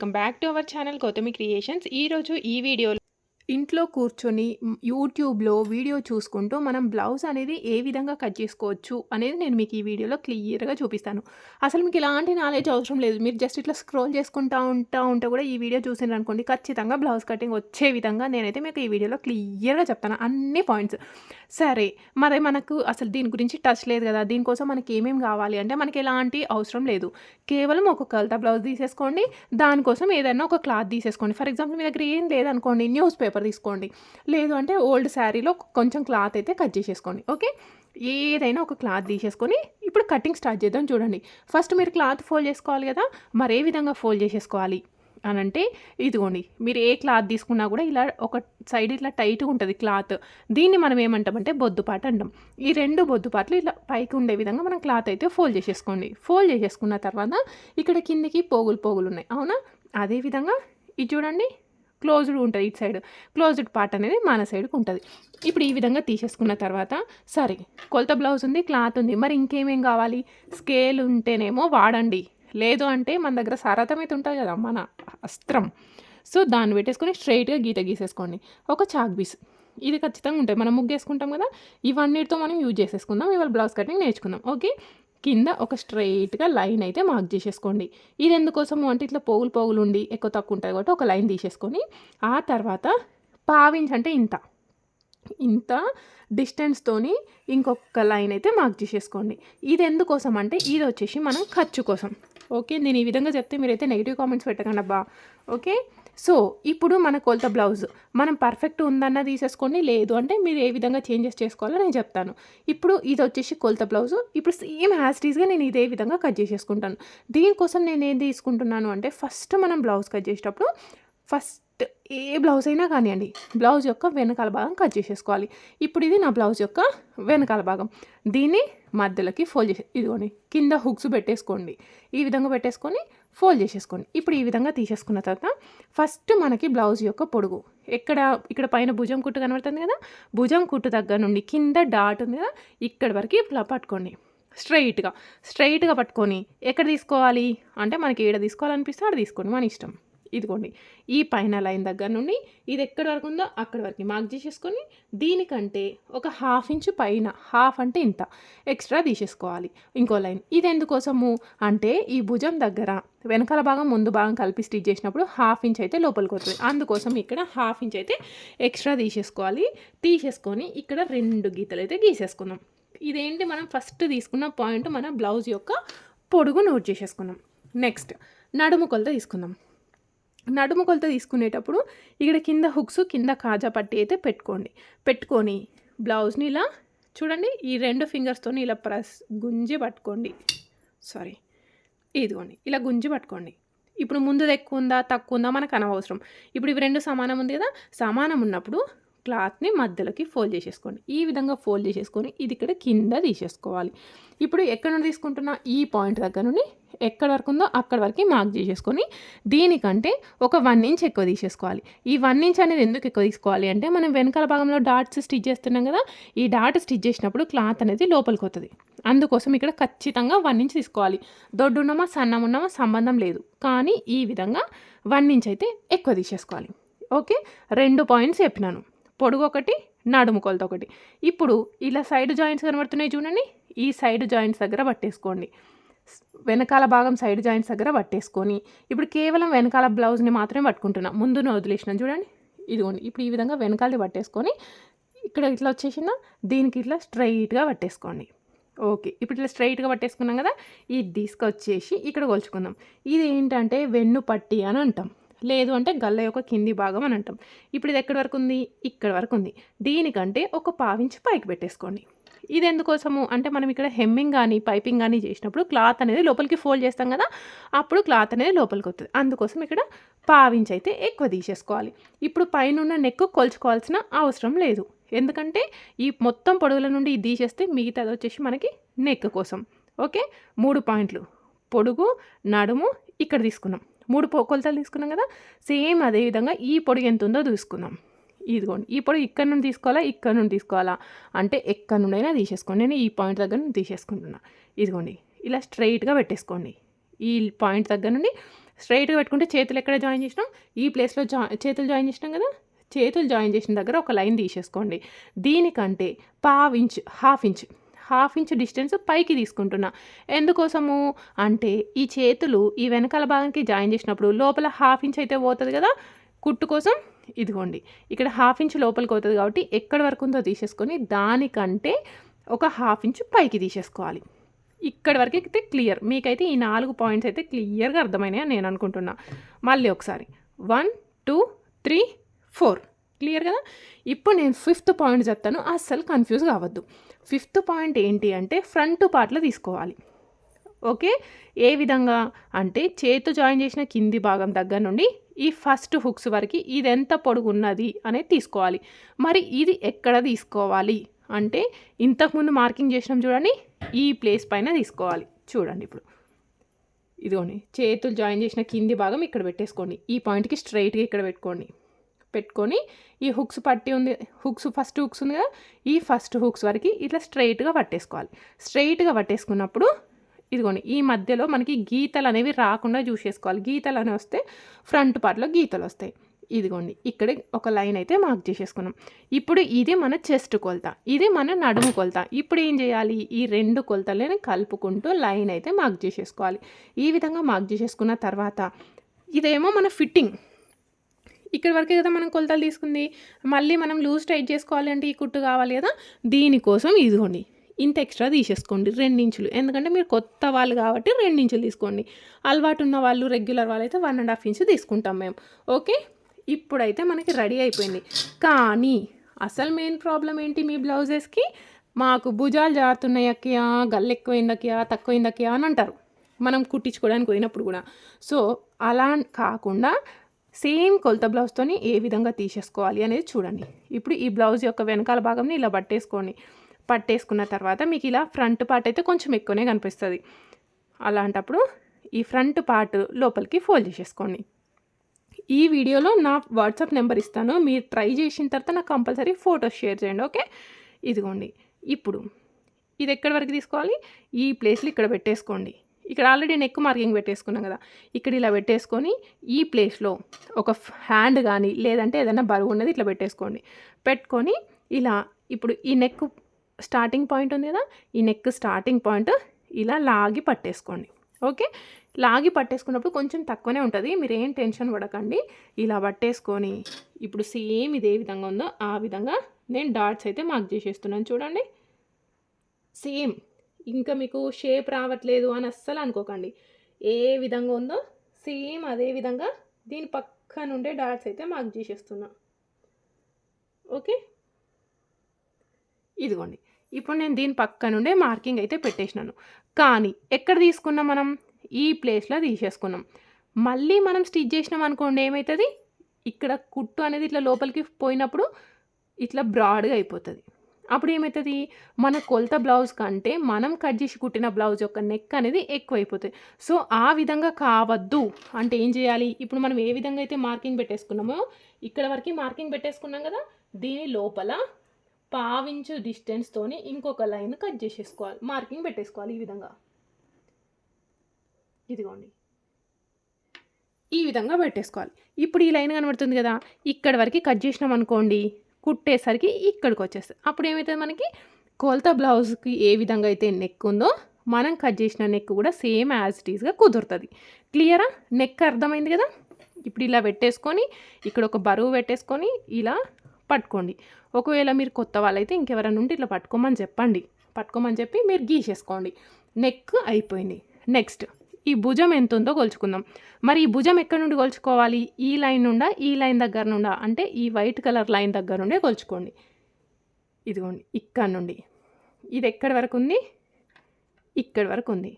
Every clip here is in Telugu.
Welcome back to our channel Gautami creations. ఈరోజు ఈ వీడియోలో ఇంట్లో కూర్చొని యూట్యూబ్లో వీడియో చూసుకుంటూ మనం బ్లౌజ్ అనేది ఏ విధంగా కట్ చేసుకోవచ్చు అనేది నేను మీకు ఈ వీడియోలో క్లియర్గా చూపిస్తాను. అసలు మీకు ఇలాంటి నాలెడ్జ్ అవసరం లేదు. మీరు జస్ట్ ఇట్లా స్క్రోల్ చేసుకుంటా ఉంటా ఉంటే కూడా ఈ వీడియో చూసినారు అనుకోండి ఖచ్చితంగా బ్లౌజ్ కటింగ్ వచ్చే విధంగా నేనైతే మీకు ఈ వీడియోలో క్లియర్గా చెప్తాను. అన్ని పాయింట్స్ సరే మరి మనకు అసలు దీని గురించి టచ్ లేదు కదా దీనికోసం మనకి ఏమేమి కావాలి అంటే మనకి ఎలాంటి అవసరం లేదు. కేవలం ఒక కల్తా బ్లౌజ్ తీసేసుకోండి. దానికోసం ఏదైనా ఒక క్లాత్ తీసేసుకోండి. ఫర్ ఎగ్జాంపుల్ మీ దగ్గర ఏం లేదనుకోండి న్యూస్ పేపర్ తీసుకోండి. లేదు అంటే ఓల్డ్ శారీలో కొంచెం క్లాత్ అయితే కట్ చేసేసుకోండి. ఓకే? ఏదైనా ఒక క్లాత్ తీసేసుకొని ఇప్పుడు కటింగ్ స్టార్ట్ చేద్దాం చూడండి. ఫస్ట్ మీరు క్లాత్ ఫోల్డ్ చేసుకోవాలి కదా? మరి ఏ విధంగా ఫోల్డ్ చేసేసుకోవాలి? అని అంటే ఇదిగోండి. మీరు ఏ క్లాత్ తీసుకున్నా కూడా ఇలా ఒక సైడ్ ఇట్లా టైట్గా ఉంటుంది క్లాత్. దీన్ని మనం ఏమంటామంటే బొద్దుపాట అంటాం. ఈ రెండు బొద్దుపాట్లు ఇట్లా పైకి ఉండే విధంగా మనం క్లాత్ అయితే ఫోల్డ్ చేసేసుకోండి. ఫోల్డ్ చేసేసుకున్న తర్వాత ఇక్కడ కిందికి పోగులు పోగులు ఉన్నాయి. అవునా? అదేవిధంగా ఇది చూడండి. క్లోజ్డ్ ఉంటుంది ఇటు సైడ్. క్లోజ్డ్ పార్ట్ అనేది మన సైడ్కి ఉంటుంది. ఇప్పుడు ఈ విధంగా తీసేసుకున్న తర్వాత సరే కొలత బ్లౌజ్ ఉంది క్లాత్ ఉంది మరి ఇంకేమేం కావాలి? స్కేల్ ఉంటేనేమో వాడండి. లేదు అంటే మన దగ్గర సారథమైతే అయితే ఉంటుంది కదా మన అస్త్రం. సో దాన్ని పెట్టేసుకొని స్ట్రైట్గా గీత గీసేసుకోండి. ఒక చాక్ పీస్. ఇది ఖచ్చితంగా ఉంటుంది. మనం ముగ్గేసుకుంటాం కదా ఇవన్నిటితో మనం యూజ్ చేసేసుకుందాం. ఇవాళ బ్లౌజ్ కటింగ్ నేర్చుకుందాం. ఓకే? కింద ఒక స్ట్రైట్గా లైన్ అయితే మార్క్ చేసేసుకోండి. ఇది ఎందుకోసము అంటే ఇట్లా పోగులు పోగులు ఉండి ఎక్కువ తక్కువ ఉంటుంది కాబట్టి ఒక లైన్ తీసేసుకొని ఆ తర్వాత పావించ్ అంటే ఇంత. ఇంత డిస్టెన్స్తోని ఇంకొక లైన్ అయితే మార్క్ చేసేసుకోండి. ఇది ఎందుకోసం అంటే ఇది వచ్చేసి మనం ఖర్చు కోసం. ఓకే నేను ఈ విధంగా చెప్తే మీరైతే నెగిటివ్ కామెంట్స్ పెట్టకండి అబ్బా. ఓకే? సో ఇప్పుడు మన కొలత బ్లౌజ్ మనం పర్ఫెక్ట్ ఉందన్న తీసేసుకోండి లేదు అంటే మీరు ఏ విధంగా చేంజెస్ చేసుకోవాలో నేను చెప్తాను. ఇప్పుడు ఇది వచ్చేసి కొలత బ్లౌజ్. ఇప్పుడు సేమ్ హ్యాస్టీస్గా నేను ఇదే విధంగా కట్ చేసేసుకుంటాను. దీనికోసం నేను ఏం తీసుకుంటున్నాను అంటే ఫస్ట్ మనం బ్లౌజ్ కట్ చేసేటప్పుడు ఫస్ట్ ఏ బ్లౌజ్ అయినా కానివ్వండి బ్లౌజ్ యొక్క వెనకాల భాగం కట్ చేసేసుకోవాలి. ఇప్పుడు ఇది నా బ్లౌజ్ యొక్క వెనకాల భాగం. దీన్ని మధ్యలోకి ఫోల్డ్ చేసే ఇదిగోండి కింద హుక్స్ పెట్టేసుకోండి. ఈ విధంగా పెట్టేసుకొని ఫోల్డ్ చేసేసుకోండి. ఇప్పుడు ఈ విధంగా తీసేసుకున్న తర్వాత ఫస్ట్ మనకి బ్లౌజ్ యొక్క పొడుగు. ఎక్కడ ఇక్కడ పైన భుజం కుట్టు కనబడుతుంది కదా? భుజం కుట్టు దగ్గర నుండి కింద డాట్ ఉంది కదా? ఇక్కడ వరకు ఇట్లా పట్టుకోండి. స్ట్రైట్గా. స్ట్రైట్గా పట్టుకొని ఎక్కడ తీసుకోవాలి? అంటే మనకి ఏడ తీసుకోవాలనిపిస్తే ఆడ తీసుకోండి. మన ఇష్టం. ఇదిగోండి ఈ పైన లైన్ దగ్గర నుండి ఇది ఎక్కడి వరకు ఉందో అక్కడి వరకు మార్క్ చేసేసుకొని దీనికంటే ఒక హాఫ్ ఇంచ్ పైన హాఫ్ అంటే ఇంత ఎక్స్ట్రా తీసేసుకోవాలి. ఇంకో లైన్ ఇది ఎందుకోసము? అంటే ఈ భుజం దగ్గర వెనకాల భాగం ముందు భాగం కలిపి స్టిచ్ చేసినప్పుడు హాఫ్ ఇంచ్ అయితే లోపలికి వస్తుంది. అందుకోసం ఇక్కడ హాఫ్ ఇంచ్ అయితే ఎక్స్ట్రా తీసేసుకోవాలి. తీసేసుకొని ఇక్కడ రెండు గీతలు అయితే గీసేసుకుందాం. ఇదేంటి? మనం ఫస్ట్ తీసుకున్న పాయింట్ మన బ్లౌజ్ యొక్క పొడుగు నోట్ చేసేసుకున్నాం నెక్స్ట్ నడుము కొలత తీసుకుందాం. నడుము కొలత తీసుకునేటప్పుడు ఇక్కడ కింద హుక్స్ కింద కాజా పట్టి అయితే పెట్టుకోండి. పెట్టుకొని బ్లౌజ్ని ఇలా చూడండి ఈ రెండు ఫింగర్స్తో ఇలా ప్రెస్ గుంజి పట్టుకోండి. సారీ ఇదిగోండి ఇలా గుంజి పట్టుకోండి. ఇప్పుడు ముందుది ఎక్కువ ఉందా తక్కువ ఉందా మనకు అనవసరం. ఇప్పుడు ఇవి రెండు సమానం ఉంది కదా సమానం ఉన్నప్పుడు క్లాత్ని మధ్యలోకి ఫోల్డ్ చేసేసుకోండి. ఈ విధంగా ఫోల్డ్ చేసేసుకొని ఇది ఇక్కడ కింద తీసేసుకోవాలి. ఇప్పుడు ఎక్కడ నుండి తీసుకుంటున్నా? ఈ పాయింట్ దగ్గర నుండి ఎక్కడ వరకు ఉందో అక్కడ వరకు మార్క్ చేసేసుకొని దీనికంటే ఒక వన్ ఇంచ్ ఎక్కువ తీసేసుకోవాలి. ఈ వన్ ఇంచ్ అనేది ఎందుకు ఎక్కువ తీసుకోవాలి అంటే మనం వెనకాల భాగంలో డాట్స్ స్టిచ్ చేస్తున్నాం కదా ఈ డాట్ స్టిచ్ చేసినప్పుడు క్లాత్ అనేది లోపలికి వస్తుంది. అందుకోసం ఇక్కడ ఖచ్చితంగా వన్ ఇంచ్ తీసుకోవాలి. దొడ్డు ఉన్నామా సన్నం ఉన్నామా సంబంధం లేదు. కానీ ఈ విధంగా వన్ ఇంచ్ అయితే ఎక్కువ తీసేసుకోవాలి. ఓకే? రెండు పాయింట్స్ చెప్పినాను. పొడుగు ఒకటి నడుము కొలత ఒకటి ఇప్పుడు ఇలా సైడ్ జాయింట్స్ కనబడుతున్నాయి చూడండి. ఈ సైడ్ జాయింట్స్ దగ్గర పట్టేసుకోండి. వెనకాల భాగం సైడ్ జాయింట్స్ దగ్గర పట్టేసుకొని ఇప్పుడు కేవలం వెనకాల బ్లౌజ్ని మాత్రమే పట్టుకుంటున్నా. ముందున వదిలేసిన చూడండి. ఇదిగోండి. ఇప్పుడు ఈ విధంగా వెనకాలది పట్టేసుకొని ఇక్కడ ఇట్లా వచ్చేసిన దీనికి ఇట్లా స్ట్రైట్గా పట్టేసుకోండి. ఓకే. ఇప్పుడు ఇట్లా స్ట్రైట్గా పట్టేసుకున్నాం కదా? ఇది తీసుకొచ్చేసి ఇక్కడ కొలుచుకుందాం. ఇది ఏంటంటే వెన్ను పట్టి అని అంటాం. లేదు అంటే గల్ల యొక్క కింది భాగం అని అంటాం. ఇప్పుడు ఇది ఎక్కడి వరకు ఉంది ఇక్కడ వరకు ఉంది దీనికంటే ఒక పావించి పైకి పెట్టేసుకోండి. ఇది ఎందుకోసము? అంటే మనం ఇక్కడ హెమ్మింగ్ కానీ పైపింగ్ కానీ చేసినప్పుడు క్లాత్ అనేది లోపలికి ఫోల్డ్ చేస్తాం కదా? అప్పుడు క్లాత్ అనేది లోపలికి వస్తుంది అందుకోసం ఇక్కడ పావించి అయితే ఎక్కువ తీసేసుకోవాలి. ఇప్పుడు పైన ఉన్న నెక్ కొలుచుకోవాల్సిన అవసరం లేదు. ఎందుకంటే ఈ మొత్తం పొడవుల నుండి ఇది తీసేస్తే మిగతాది వచ్చేసి మనకి నెక్ కోసం. ఓకే? మూడు పాయింట్లు. పొడుగు నడుము ఇక్కడ తీసుకున్నాం. మూడు కొలతలు తీసుకున్నాం కదా? సేమ్ అదేవిధంగా ఈ పొడుగు ఎంత ఉందో చూసుకుందాం. ఇదిగోండి ఈ పొడి ఇక్కడ నుండి తీసుకోవాలా ఇక్కడ నుండి తీసుకోవాలా? అంటే ఎక్కడ నుండైనా తీసేసుకోండి. నేను ఈ పాయింట్ దగ్గర నుండి తీసేసుకుంటున్నా. ఇదిగోండి ఇలా స్ట్రైట్గా పెట్టేసుకోండి. ఈ పాయింట్ దగ్గర నుండి స్ట్రైట్గా పెట్టుకుంటే చేతులు ఎక్కడ జాయిన్ చేసినాం? ఈ ప్లేస్లో జా చేతులు జాయిన్ చేసినాం కదా? చేతులు జాయిన్ చేసిన దగ్గర ఒక లైన్ తీసేసుకోండి. దీనికంటే పావు inch half inch half inch distance పైకి తీసుకుంటున్నా. ఎందుకోసము? అంటే ఈ చేతులు ఈ వెనకాల భాగానికి జాయిన్ చేసినప్పుడు లోపల హాఫ్ ఇంచ్ అయితే పోతుంది కదా? కుట్టు కోసం ఇదిగోండి. ఇక్కడ హాఫ్ ఇంచ్ లోపలికి పోతుంది కాబట్టి ఎక్కడి వరకు ఉందో తీసేసుకొని దానికంటే ఒక హాఫ్ ఇంచ్ పైకి తీసేసుకోవాలి. ఇక్కడి వరకు అయితే క్లియర్ మీకైతే ఈ నాలుగు పాయింట్స్ అయితే క్లియర్గా అర్థమైనాయి అని నేను అనుకుంటున్నా. మళ్ళీ ఒకసారి. One two three four clear కదా? ఇప్పుడు నేను ఫిఫ్త్ పాయింట్ చెప్తాను. అస్సలు కన్ఫ్యూజ్ కావద్దు. ఫిఫ్త్ పాయింట్ ఏంటి అంటే ఫ్రంట్ పార్ట్లో తీసుకోవాలి. ఓకే? ఏ విధంగా అంటే చేతితో జాయిన్ చేసిన కింది భాగం దగ్గర నుండి ఈ ఫస్ట్ హుక్స్ వరకు ఇది ఎంత పొడుగున్నది అనేది తీసుకోవాలి. మరి ఇది ఎక్కడ తీసుకోవాలి? అంటే ఇంతకుముందు మార్కింగ్ చేసినాం చూడండి ఈ ప్లేస్ పైన తీసుకోవాలి. చూడండి ఇప్పుడు. ఇదిగోండి చేతులు జాయిన్ చేసిన కింది భాగం ఇక్కడ పెట్టేసుకోండి. ఈ పాయింట్కి స్ట్రైట్గా ఇక్కడ పెట్టుకోండి. పెట్టుకొని ఈ హుక్స్ పట్టి ఉంది హుక్స్ ఫస్ట్ హుక్స్ ఉంది కదా ఈ ఫస్ట్ హుక్స్ వరకు ఇట్లా స్ట్రైట్గా పట్టేసుకోవాలి. స్ట్రైట్గా పట్టేసుకున్నప్పుడు ఇదిగోండి ఈ మధ్యలో మనకి గీతలు అనేవి రాకుండా చూసేసుకోవాలి. గీతలు అనేవి వస్తే ఫ్రంట్ పార్ట్లో గీతలు వస్తాయి. ఇదిగోండి ఇక్కడ ఒక లైన్ అయితే మార్క్ చేసేసుకున్నాం. ఇప్పుడు ఇది మన చెస్ట్ కొలత ఇది మన నడుము కొలత. ఇప్పుడు ఏం చేయాలి? ఈ రెండు కొలతలని కలుపుకుంటూ లైన్ అయితే మార్క్ చేసేసుకోవాలి. ఈ విధంగా మార్క్ చేసేసుకున్న తర్వాత ఇదేమో మన ఫిట్టింగ్. ఇక్కడ వరకే కదా మనం కొలతలు తీసుకుంది. మళ్ళీ మనం లూజ్ టైట్ చేసుకోవాలి అంటే ఈ కుట్టు కావాలి కదా. దీనికోసం ఇదిగోండి ఇంత ఎక్స్ట్రా తీసేసుకోండి రెండించులు. ఎందుకంటే మీరు కొత్త వాళ్ళు కాబట్టి రెండించులు తీసుకోండి. అలవాటు ఉన్న వాళ్ళు రెగ్యులర్ వాళ్ళు అయితే వన్ అండ్ హాఫ్ ఇంచ్ తీసుకుంటాం మేము. ఓకే ఇప్పుడైతే మనకి రెడీ అయిపోయింది. కానీ అసలు మెయిన్ ప్రాబ్లం ఏంటి మీ బ్లౌజెస్కి మాకు భుజాలు జారుతున్నాయి అక్కయా గల్లు ఎక్కువైందక్కయా తక్కువైందక్కయా అని అంటారు. మనం కుట్టించుకోవడానికి పోయినప్పుడు కూడా. సో అలా కాకుండా సేమ్ కొలత బ్లౌజ్తోని ఏ విధంగా తీసేసుకోవాలి అనేది చూడండి. ఇప్పుడు ఈ బ్లౌజ్ యొక్క వెనకాల భాగంని ఇలా పట్టేసుకోండి పట్టేసుకున్న తర్వాత మీకు ఇలా ఫ్రంట్ పార్ట్ అయితే కొంచెం ఎక్కువనే కనిపిస్తుంది. అలాంటప్పుడు ఈ ఫ్రంట్ పార్ట్ లోపలికి ఫోల్డ్ చేసేసుకోండి. ఈ వీడియోలో నా వాట్సాప్ నెంబర్ ఇస్తాను. మీరు ట్రై చేసిన తర్వాత నాకు కంపల్సరీ ఫోటో షేర్ చేయండి ఓకే ఇదిగోండి. ఇప్పుడు ఇది ఎక్కడి వరకు తీసుకోవాలి? ఈ ప్లేస్లో ఇక్కడ పెట్టేసుకోండి. ఇక్కడ ఆల్రెడీ నెక్ మార్కింగ్ పెట్టేసుకున్నాం కదా. ఇక్కడ ఇలా పెట్టేసుకొని ఈ ప్లేస్లో ఒక హ్యాండ్ కానీ లేదంటే ఏదైనా బరువు ఉన్నది ఇట్లా పెట్టేసుకోండి. పెట్టుకొని ఇలా ఇప్పుడు ఈ నెక్ స్టార్టింగ్ పాయింట్ ఉంది కదా ఈ నెక్ స్టార్టింగ్ పాయింట్ ఇలా లాగి పట్టేసుకోండి. ఓకే? లాగి పట్టేసుకున్నప్పుడు కొంచెం తక్కువనే ఉంటుంది. మీరు ఏం టెన్షన్ పడకండి. ఇలా పట్టేసుకొని ఇప్పుడు సేమ్ ఇదే విధంగా ఉందో ఆ విధంగా నేను డాట్స్ అయితే మార్క్ చేసేస్తున్నాను చూడండి. సేమ్. ఇంకా మీకు షేప్ రావట్లేదు అని అస్సలు అనుకోకండి. ఏ విధంగా ఉందో సేమ్ అదే విధంగా దీని పక్క నుండే డాట్స్ అయితే మార్క్ చేసేస్తున్నా. ఓకే ఇదిగోండి. ఇప్పుడు నేను దీని పక్క నుండే మార్కింగ్ అయితే పెట్టేసినాను. కానీ ఎక్కడ తీసుకున్నాం మనం? ఈ ప్లేస్లో తీసేసుకున్నాం. మళ్ళీ మనం స్టిచ్ చేసినాం అనుకోండి ఏమవుతుంది ఇక్కడ కుట్టు అనేది ఇట్లా లోపలికి పోయినప్పుడు ఇట్లా బ్రాడ్గా అయిపోతుంది. అప్పుడు ఏమవుతుంది మన కొలత బ్లౌజ్ కంటే మనం కట్ చేసి కుట్టిన బ్లౌజ్ యొక్క నెక్ అనేది ఎక్కువైపోతుంది. సో ఆ విధంగా కావద్దు. అంటే ఏం చేయాలి? ఇప్పుడు మనం ఏ విధంగా అయితే మార్కింగ్ పెట్టేసుకున్నామో ఇక్కడ వరకు మార్కింగ్ పెట్టేసుకున్నాం కదా దీని లోపల పావించు డిస్టెన్స్తోని ఇంకొక లైన్ కట్ చేసేసుకోవాలి. మార్కింగ్ పెట్టేసుకోవాలి ఈ విధంగా. ఇదిగోండి. ఈ విధంగా పెట్టేసుకోవాలి. ఇప్పుడు ఈ లైన్ కనబడుతుంది కదా ఇక్కడ వరకు కట్ చేసినాం అనుకోండి కుట్టేసరికి ఇక్కడికి వచ్చేస్తుంది అప్పుడు ఏమవుతుంది మనకి? కొలత బ్లౌజ్కి ఏ విధంగా అయితే నెక్ ఉందో మనం కట్ చేసిన నెక్ కూడా సేమ్ యాజ్ ఇట్ ఈస్గా కుదురుతుంది. క్లియరా నెక్ అర్థమైంది కదా? ఇప్పుడు ఇలా పెట్టేసుకొని ఇక్కడ ఒక బరువు పెట్టేసుకొని ఇలా పట్టుకోండి. ఒకవేళ మీరు కొత్త వాళ్ళైతే ఇంకెవరైనా ఉంటే ఇట్లా పట్టుకోమని చెప్పండి. పట్టుకోమని చెప్పి మీరు గీసేసుకోండి. నెక్ అయిపోయింది. నెక్స్ట్ ఈ భుజం ఎంత ఉందో కొలుచుకుందాం మరి ఈ భుజం ఎక్కడి నుండి కొలుచుకోవాలి ఈ లైన్ నుండా ఈ లైన్ దగ్గర నుండా? అంటే ఈ వైట్ కలర్ లైన్ దగ్గర నుండే కొలుచుకోండి ఇదిగోండి ఇక్కడ నుండి. ఇది ఎక్కడి వరకు ఉంది? ఇక్కడి వరకు ఉంది.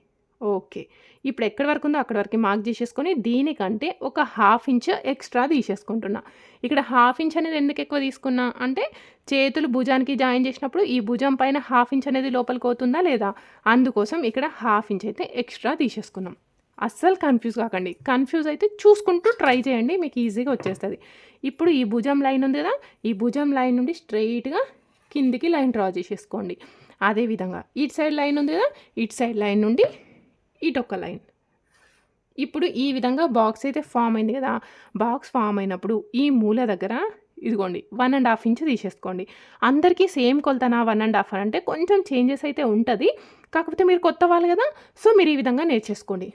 ఓకే. ఇప్పుడు ఎక్కడి వరకు ఉందో అక్కడి వరకు మార్క్ చేసేసుకొని దీనికంటే ఒక హాఫ్ ఇంచ్ ఎక్స్ట్రా తీసేసుకుంటున్నా. ఇక్కడ హాఫ్ ఇంచ్ అనేది ఎందుకు ఎక్కువ తీసుకున్నా అంటే చేతులు భుజానికి జాయిన్ చేసినప్పుడు ఈ భుజం పైన హాఫ్ ఇంచ్ అనేది లోపలికి అవుతుందా లేదా? అందుకోసం ఇక్కడ హాఫ్ ఇంచ్ అయితే ఎక్స్ట్రా తీసేసుకున్నాం. అస్సలు కన్ఫ్యూజ్ కాకండి. కన్ఫ్యూజ్ అయితే చూసుకుంటూ ట్రై చేయండి మీకు ఈజీగా వచ్చేస్తుంది. ఇప్పుడు ఈ భుజం లైన్ ఉంది కదా ఈ భుజం లైన్ నుండి స్ట్రైట్గా కిందికి లైన్ డ్రా చేసేసుకోండి. అదేవిధంగా ఇటు సైడ్ లైన్ ఉంది కదా ఇటు సైడ్ లైన్ నుండి ఇటు ఒక లైన్. ఇప్పుడు ఈ విధంగా బాక్స్ అయితే ఫామ్ అయింది కదా బాక్స్ ఫామ్ అయినప్పుడు ఈ మూల దగ్గర ఇదిగోండి వన్ అండ్ హాఫ్ ఇంచ్ తీసేసుకోండి. అందరికీ సేమ్ కొలతనా వన్ అండ్ హాఫ్ అంటే కొంచెం చేంజెస్ అయితే ఉంటుంది కాకపోతే మీరు కొత్త వాళ్ళు కదా సో మీరు ఈ విధంగా నేర్చేసుకోండి.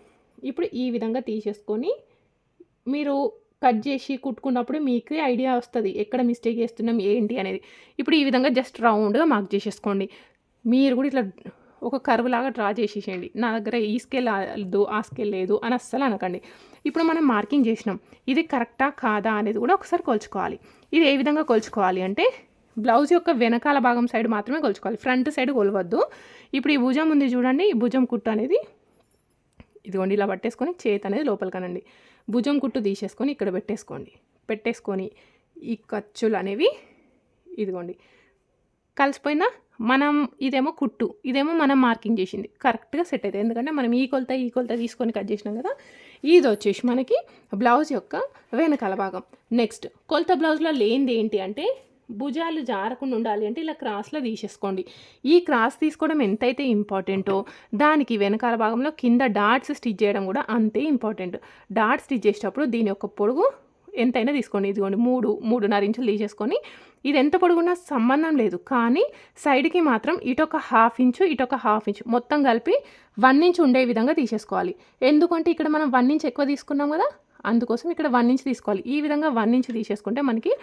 ఇప్పుడు ఈ విధంగా తీసేసుకొని మీరు కట్ చేసి కుట్టుకున్నప్పుడు మీకు ఐడియా వస్తుంది ఎక్కడ మిస్టేక్ చేస్తున్నాం ఏంటి అనేది. ఇప్పుడు ఈ విధంగా జస్ట్ రౌండ్గా మార్క్ చేసేసుకోండి. మీరు కూడా ఇట్లా ఒక కర్వ్ లాగా డ్రా చేసేసేయండి. నా దగ్గర ఈ స్కేల్ లేదు ఆ స్కేల్ లేదు అని అస్సలు అనకండి. ఇప్పుడు మనం మార్కింగ్ చేసినాం. ఇది కరెక్టా కాదా అనేది కూడా ఒకసారి కొలుచుకోవాలి. ఇది ఏ విధంగా కొలుచుకోవాలి అంటే బ్లౌజ్ యొక్క వెనకాల భాగం సైడ్ మాత్రమే కొలుచుకోవాలి. ఫ్రంట్ సైడ్ కొలవద్దు. ఇప్పుడు ఈ భుజం ఉంది చూడండి. ఈ భుజం కుట్టు అనేది ఇదిగోండి ఇలా పట్టేసుకొని చేతి అనేది లోపలికనండి. భుజం కుట్టు తీసేసుకొని ఇక్కడ పెట్టేసుకోండి. పెట్టేసుకొని ఈ ఖర్చులు అనేవి ఇదిగోండి. కలిసిపోయినా మనం ఇదేమో కుట్టు ఇదేమో మనం మార్కింగ్ చేసింది. కరెక్ట్గా సెట్ అవుతుంది ఎందుకంటే మనం ఈ కొలత ఈ కొలత తీసుకొని కట్ చేసినాం కదా. ఇది వచ్చేసి మనకి బ్లౌజ్ యొక్క వెనకాల భాగం. నెక్స్ట్ కొలత బ్లౌజ్లో లేనిది ఏంటి అంటే భుజాలు జారకుండా ఉండాలి అంటే ఇలా క్రాస్లో తీసేసుకోండి. ఈ క్రాస్ తీసుకోవడం ఎంతైతే ఇంపార్టెంటో దానికి వెనకాల భాగంలో కింద డాట్స్ స్టిచ్ చేయడం కూడా అంతే ఇంపార్టెంట్. డాట్స్ స్టిచ్ చేసేటప్పుడు దీని యొక్క పొడుగు ఎంతైనా తీసుకోండి. ఇదిగోండి మూడు మూడున్నర ఇంచులు తీసేసుకొని ఇది ఎంత పొడుగున్నా సంబంధం లేదు. కానీ సైడ్కి మాత్రం ఇటొక హాఫ్ ఇంచు ఇటొక హాఫ్ ఇంచు మొత్తం కలిపి వన్ ఇంచ్ ఉండే విధంగా తీసేసుకోవాలి. ఎందుకంటే ఇక్కడ మనం వన్ ఇంచ్ ఎక్కువ తీసుకున్నాం కదా అందుకోసం ఇక్కడ వన్ ఇంచ్ తీసుకోవాలి. ఈ విధంగా వన్ ఇంచ్ తీసేసుకుంటే మనకి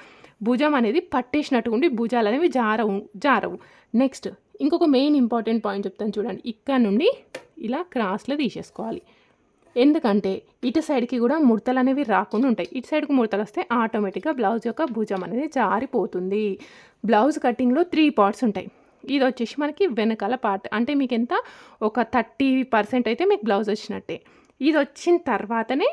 భుజం అనేది పట్టేసినట్టుగా ఉండి భుజాలు అనేవి జారవు జారవు. నెక్స్ట్ ఇంకొక మెయిన్ ఇంపార్టెంట్ పాయింట్ చెప్తాను చూడండి. ఇక్కడ నుండి ఇలా క్రాస్లో తీసేసుకోవాలి. ఎందుకంటే ఇటు సైడ్కి కూడా ముడతలు అనేవి రాకుండా ఉంటాయి. ఇటు సైడ్కి ముడతలు వస్తే ఆటోమేటిక్గా బ్లౌజ్ యొక్క భుజం అనేది జారిపోతుంది. బ్లౌజ్ కటింగ్లో త్రీ పార్ట్స్ ఉంటాయి. ఇది వచ్చేసి మనకి వెనకాల పార్ట్. అంటే మీకు ఎంత? ఒక థర్టీ పర్సెంట్ అయితే మీకు బ్లౌజ్ వచ్చినట్టే. ఇది వచ్చిన తర్వాతనే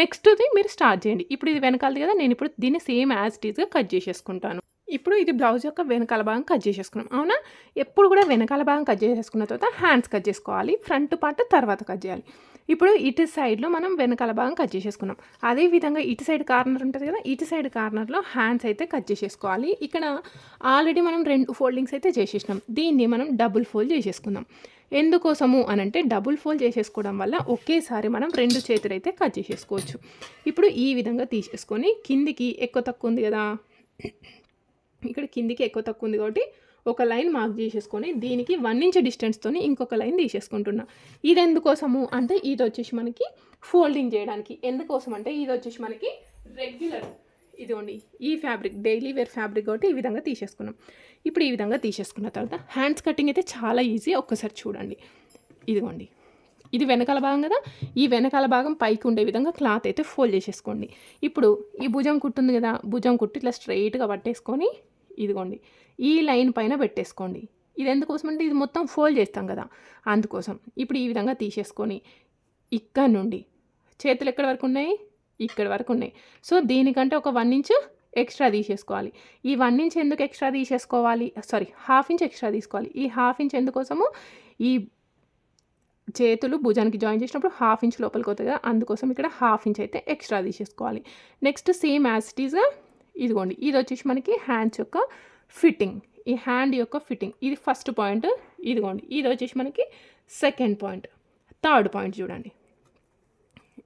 నెక్స్ట్ది మీరు స్టార్ట్ చేయండి. ఇప్పుడు ఇది వెనకాలది కదా నేను ఇప్పుడు దీన్ని సేమ్ యాజ్ టీజ్గా కట్ చేసేసుకుంటాను. ఇప్పుడు ఇది బ్లౌజ్ యొక్క వెనకాల భాగం కట్ చేసేసుకున్నాం. అవునా? ఎప్పుడు కూడా వెనకాల భాగం కట్ చేసేసుకున్న తర్వాత హ్యాండ్స్ కట్ చేసుకోవాలి. ఫ్రంట్ పార్ట్ తర్వాత కట్ చేయాలి. ఇప్పుడు ఇటు సైడ్లో మనం వెనకాల భాగం కట్ చేసేసుకున్నాం. అదే విధంగా ఇటు సైడ్ కార్నర్ ఉంటుంది కదా ఇటు సైడ్ కార్నర్లో హ్యాండ్స్ అయితే కట్ చేసేసుకోవాలి. ఇక్కడ ఆల్రెడీ మనం రెండు ఫోల్డింగ్స్ అయితే చేసేసినాం. దీన్ని మనం డబుల్ ఫోల్డ్ చేసేసుకుందాం. ఎందుకోసము అని అంటే డబుల్ ఫోల్డ్ చేసేసుకోవడం వల్ల ఒకేసారి మనం రెండు చేతులు అయితే కట్ చేసేసుకోవచ్చు. ఇప్పుడు ఈ విధంగా తీసేసుకొని కిందికి ఎక్కువ తక్కువ ఉంది కదా ఇక్కడ కిందికి ఎక్కువ తక్కువ ఉంది కాబట్టి ఒక లైన్ మార్క్ చేసేసుకొని దీనికి వన్ ఇంచ్ డిస్టెన్స్తో ఇంకొక లైన్ తీసేసుకుంటున్నా. ఇది ఎందుకోసము అంటే ఇది వచ్చేసి మనకి ఫోల్డింగ్ చేయడానికి. ఎందుకోసం అంటే ఇది వచ్చేసి మనకి రెగ్యులర్ ఇదిగోండి ఈ ఫ్యాబ్రిక్ డైలీ వేర్ ఫ్యాబ్రిక్ కాబట్టి ఈ విధంగా తీసేసుకున్నాం. ఇప్పుడు ఈ విధంగా తీసేసుకున్న తర్వాత హ్యాండ్స్ కటింగ్ అయితే చాలా ఈజీ ఒక్కసారి చూడండి. ఇదిగోండి ఇది వెనకాల భాగం కదా? ఈ వెనకాల భాగం పైకి ఉండే విధంగా క్లాత్ అయితే ఫోల్డ్ చేసేసుకోండి. ఇప్పుడు ఈ భుజం కుట్టుంది కదా? భుజం కుట్టి ఇట్లా స్ట్రైట్గా పట్టేసుకొని ఇదిగోండి ఈ లైన్ పైన పెట్టేసుకోండి. ఇది ఎందుకోసం అంటే ఇది మొత్తం ఫోల్డ్ చేస్తాం కదా అందుకోసం. ఇప్పుడు ఈ విధంగా తీసేసుకొని ఇక్కడ నుండి చేతులు ఎక్కడి వరకు ఉన్నాయి? ఇక్కడ వరకు ఉన్నాయి. సో దీనికంటే ఒక వన్ ఇంచ్ ఎక్స్ట్రా తీసేసుకోవాలి. ఈ వన్ ఇంచ్ ఎందుకు ఎక్స్ట్రా తీసేసుకోవాలి? సారీ హాఫ్ ఇంచ్ ఎక్స్ట్రా తీసుకోవాలి. ఈ హాఫ్ ఇంచ్ ఎందుకోసము? ఈ చేతులు భుజానికి జాయిన్ చేసినప్పుడు హాఫ్ ఇంచ్ లోపలికి అవుతుంది కదా అందుకోసం ఇక్కడ హాఫ్ ఇంచ్ అయితే ఎక్స్ట్రా తీసేసుకోవాలి. Next same as it is ఇదిగోండి ఇది వచ్చేసి మనకి హ్యాండ్స్ యొక్క ఫిట్టింగ్ ఈ హ్యాండ్ యొక్క ఫిట్టింగ్ ఇది ఫస్ట్ పాయింట్ ఇదిగోండి ఇది వచ్చేసి మనకి సెకండ్ పాయింట్ థర్డ్ పాయింట్ చూడండి.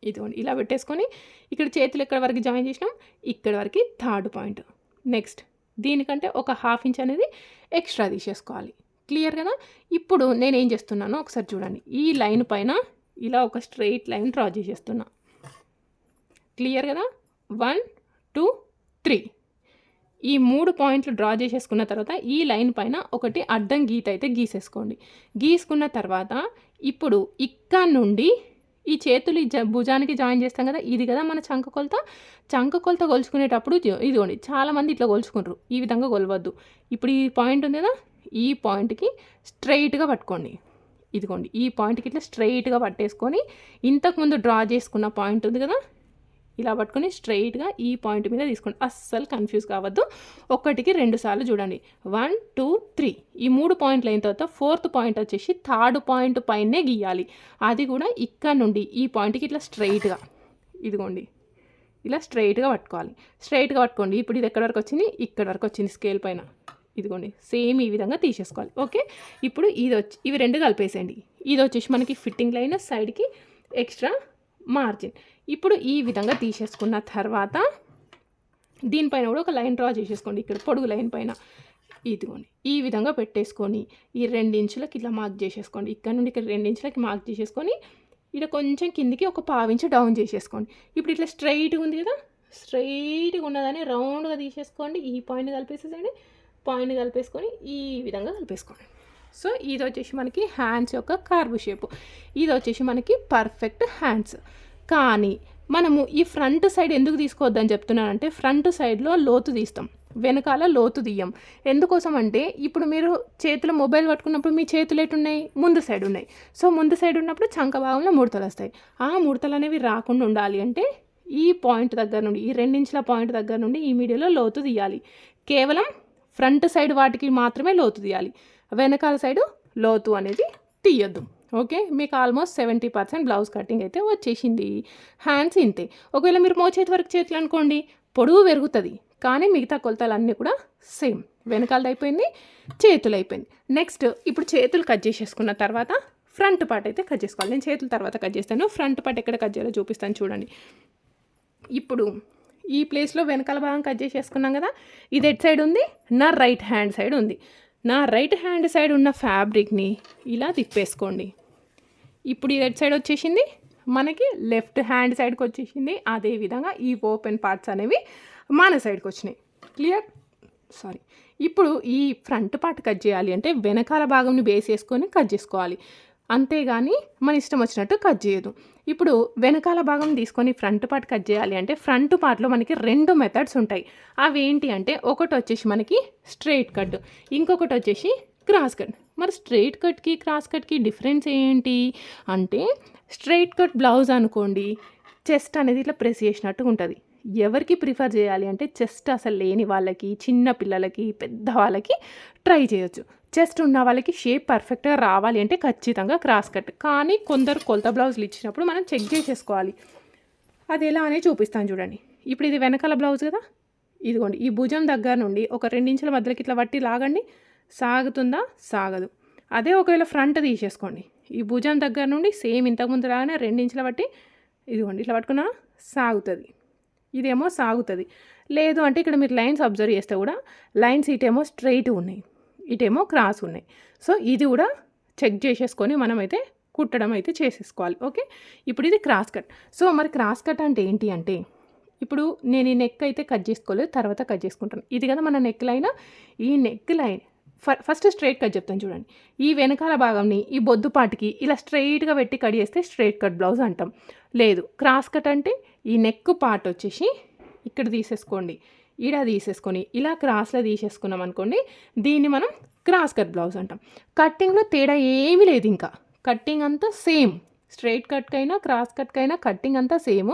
ఇదిగోండి ఇలా పెట్టేసుకొని ఇక్కడ చేతులు ఎక్కడ వరకు జాయిన్ చేసినాం? ఇక్కడ వరకు థర్డ్ పాయింట్ నెక్స్ట్ దీనికంటే ఒక హాఫ్ ఇంచ్ అనేది ఎక్స్ట్రా తీసేసుకోవాలి. క్లియర్ కదా? ఇప్పుడు నేను ఏం చేస్తున్నానో ఒకసారి చూడండి. ఈ లైన్ పైన ఇలా ఒక స్ట్రెయిట్ లైన్ డ్రా చేసేస్తున్నా. క్లియర్ కదా? One two three. ఈ మూడు పాయింట్లు డ్రా చేసేసుకున్న తర్వాత ఈ లైన్ పైన ఒకటి అడ్డం గీత అయితే గీసేసుకోండి. గీసుకున్న తర్వాత ఇప్పుడు ఇక్కడ నుండి ఈ చేతులు ఈ జ భుజానికి జాయిన్ చేస్తాం కదా ఇది కదా మన చంక కొలత. చంక కొలత కొలుచుకునేటప్పుడు ఇదిగోండి చాలామంది ఇట్లా కొలుచుకుంటారు. ఈ విధంగా కొలవద్దు. ఇప్పుడు ఈ పాయింట్ ఉంది కదా ఈ పాయింట్కి స్ట్రైట్గా పట్టుకోండి. ఇదిగోండి ఈ పాయింట్కి ఇట్లా స్ట్రైట్గా పట్టేసుకొని ఇంతకుముందు డ్రా చేసుకున్న పాయింట్ ఉంది కదా ఇలా పట్టుకొని స్ట్రైట్గా ఈ పాయింట్ మీద తీసుకోండి. అస్సలు కన్ఫ్యూజ్ కావద్దు. ఒక్కటికి రెండు సార్లు చూడండి. One two three. ఈ మూడు పాయింట్లు అయిన తర్వాత ఫోర్త్ పాయింట్ వచ్చేసి థర్డ్ పాయింట్ పైనే గీయాలి. అది కూడా ఇక్కడ నుండి ఈ పాయింట్కి ఇట్లా స్ట్రైట్గా ఇదిగోండి. ఇలా స్ట్రైట్గా పట్టుకోవాలి. స్ట్రైట్గా పట్టుకోండి. ఇప్పుడు ఇది ఎక్కడి వరకు వచ్చింది? ఇక్కడ వరకు వచ్చింది స్కేల్ పైన. ఇదిగోండి. సేమ్ ఈ విధంగా తీసేసుకోవాలి. ఓకే? ఇప్పుడు ఇది వచ్చి ఇవి రెండు కలిపేసేయండి. ఇది వచ్చేసి మనకి ఫిట్టింగ్ లైన్ సైడ్కి ఎక్స్ట్రా మార్జిన్. ఇప్పుడు ఈ విధంగా తీసేసుకున్న తర్వాత దీనిపైన కూడా ఒక లైన్ డ్రా చేసేసుకోండి. ఇక్కడ పొడుగు లైన్ పైన ఇదిగోండి. ఈ విధంగా పెట్టేసుకొని ఈ రెండించులకి ఇట్లా మార్క్ చేసేసుకోండి. ఇక్కడ నుండి ఇక్కడ రెండించులకి మార్క్ చేసేసుకొని ఇక్కడ కొంచెం కిందికి ఒక పావించి డౌన్ చేసేసుకోండి. ఇప్పుడు ఇట్లా స్ట్రైట్గా ఉంది కదా? స్ట్రైట్గా ఉన్నదని రౌండ్గా తీసేసుకోండి. ఈ పాయింట్ కలిపేసేసండి పాయింట్ కలిపేసుకొని ఈ విధంగా కలిపేసుకోండి. సో ఇది వచ్చేసి మనకి హ్యాండ్స్ యొక్క కార్బు షేప్ ఇది వచ్చేసి మనకి పర్ఫెక్ట్ హ్యాండ్స్ కానీ మనము ఈ ఫ్రంట్ సైడ్ ఎందుకు తీసుకోవద్దని చెప్తున్నానంటే ఫ్రంట్ సైడ్లో లోతు తీస్తాం. వెనకాల లోతు తీయం. ఎందుకోసం అంటే ఇప్పుడు మీరు చేతిలో మొబైల్ పట్టుకున్నప్పుడు మీ చేతులు ఎటున్నాయి? ముందు సైడ్ ఉన్నాయి. సో ముందు సైడ్ ఉన్నప్పుడు చంక భాగంలో ముడతలు వస్తాయి. ఆ ముడతలు అనేవి రాకుండా ఉండాలి అంటే ఈ పాయింట్ దగ్గర నుండి ఈ రెండించుల పాయింట్ దగ్గర నుండి ఈ మీడియాలో లోతు తీయాలి. కేవలం ఫ్రంట్ సైడ్ వాటికి మాత్రమే లోతు తీయాలి. వెనకాల సైడు లోతు అనేది తీయొద్దు. ఓకే మీకు almost seventy percent blouse cutting అయితే వచ్చేసింది. హ్యాండ్స్ ఇంతే. ఒకవేళ మీరు మోచేతి వరకు చేతులు అనుకోండి పొడవు పెరుగుతుంది కానీ మిగతా కొలతలు అన్నీ కూడా సేమ్. వెనకాలది అయిపోయింది చేతులు అయిపోయింది. నెక్స్ట్ ఇప్పుడు చేతులు కట్ చేసేసుకున్న తర్వాత ఫ్రంట్ పార్ట్ అయితే కట్ చేసుకోవాలి. నేను చేతుల తర్వాత కట్ చేస్తాను. ఫ్రంట్ పార్ట్ ఎక్కడ కట్ చేయాలో చూపిస్తాను చూడండి. ఇప్పుడు ఈ ప్లేస్లో వెనకాల భాగం కట్ చేసేసుకున్నాం కదా ఇది ఎట్ సైడ్ ఉంది? నా రైట్ హ్యాండ్ సైడ్ ఉంది. నా రైట్ హ్యాండ్ సైడ్ ఉన్న ఫ్యాబ్రిక్ని ఇలా తిప్పేసుకోండి. ఇప్పుడు ఈ ఎట్ సైడ్ వచ్చేసింది మనకి లెఫ్ట్ హ్యాండ్ సైడ్కి వచ్చేసింది. అదేవిధంగా ఈ ఓపెన్ పార్ట్స్ అనేవి మన సైడ్కి వచ్చినాయి. క్లియర్? సారీ. ఇప్పుడు ఈ ఫ్రంట్ పార్ట్ కట్ చేయాలి అంటే వెనకాల భాగంని బేస్ చేసుకొని కట్ చేసుకోవాలి. అంతేగాని మన ఇష్టం వచ్చినట్టు కట్ చేయదు. ఇప్పుడు వెనకాల భాగం తీసుకొని ఫ్రంట్ పార్ట్ కట్ చేయాలి అంటే ఫ్రంట్ పార్ట్లో మనకి రెండు మెథడ్స్ ఉంటాయి. అవి ఏంటి అంటే ఒకటి వచ్చేసి మనకి స్ట్రైట్ కట్ ఇంకొకటి వచ్చేసి క్రాస్ కట్ మరి స్ట్రైట్ కట్కి క్రాస్ కట్కి డిఫరెన్స్ ఏంటి? అంటే స్ట్రైట్ కట్ బ్లౌజ్ అనుకోండి చెస్ట్ అనేది ఇట్లా ప్రెస్ చేసినట్టు ఉంటుంది. ఎవరికి ప్రిఫర్ చేయాలి అంటే చెస్ట్ అసలు లేని వాళ్ళకి చిన్న పిల్లలకి పెద్ద వాళ్ళకి ట్రై చేయొచ్చు. చెస్ట్ ఉన్న వాళ్ళకి షేప్ పర్ఫెక్ట్గా రావాలి అంటే ఖచ్చితంగా క్రాస్ కట్. కానీ కొందరు కొలత బ్లౌజులు ఇచ్చినప్పుడు మనం చెక్ చేసేసుకోవాలి. అది ఎలా అనేది చూపిస్తాను చూడండి. ఇప్పుడు ఇది వెనకాల బ్లౌజ్ కదా? ఇదిగోండి ఈ భుజం దగ్గర నుండి ఒక రెండించుల మధ్యలోకి ఇట్లా పట్టి లాగండి. సాగుతుందా? సాగదు. అదే ఒకవేళ ఫ్రంట్ తీసేసుకోండి. ఈ భుజం దగ్గర నుండి సేమ్ ఇంతకుముందు లాగానే రెండించుల బట్టి ఇదిగోండి ఇట్లా పట్టుకున్నా సాగుతుంది. ఇదేమో సాగుతుంది. లేదు అంటే ఇక్కడ మీరు లైన్స్ అబ్జర్వ్ చేస్తే కూడా లైన్స్ ఇటేమో స్ట్రైట్ ఉన్నాయి. ఇటేమో క్రాస్ ఉన్నాయి. సో ఇది కూడా చెక్ చేసేసుకొని మనమైతే కుట్టడం అయితే చేసేసుకోవాలి. ఓకే? ఇప్పుడు ఇది క్రాస్ కట్. సో మరి క్రాస్ కట్ అంటే ఏంటి అంటే ఇప్పుడు నేను ఈ నెక్ అయితే కట్ చేసుకోలేదు తర్వాత కట్ చేసుకుంటాను. ఇది కదా మన నెక్ లైన్? ఈ neck line first straight cut చెప్తాను చూడండి. ఈ వెనకాల భాగంని ఈ బొద్దుపాటికి ఇలా స్ట్రైట్గా పెట్టి కట్ చేస్తే స్ట్రైట్ కట్ బ్లౌజ్ అంటాం. లేదు క్రాస్ కట్ అంటే ఈ నెక్ పార్ట్ వచ్చేసి ఇక్కడ తీసేసుకోండి. ఈడ తీసేసుకొని ఇలా క్రాస్లో తీసేసుకున్నాం అనుకోండి దీన్ని మనం క్రాస్ కట్ బ్లౌజ్ అంటాం. కట్టింగ్లో తేడా ఏమీ లేదు ఇంకా. కట్టింగ్ అంతా సేమ్ స్ట్రైట్ కట్కైనా క్రాస్ కట్కైనా కట్టింగ్ అంతా సేమ్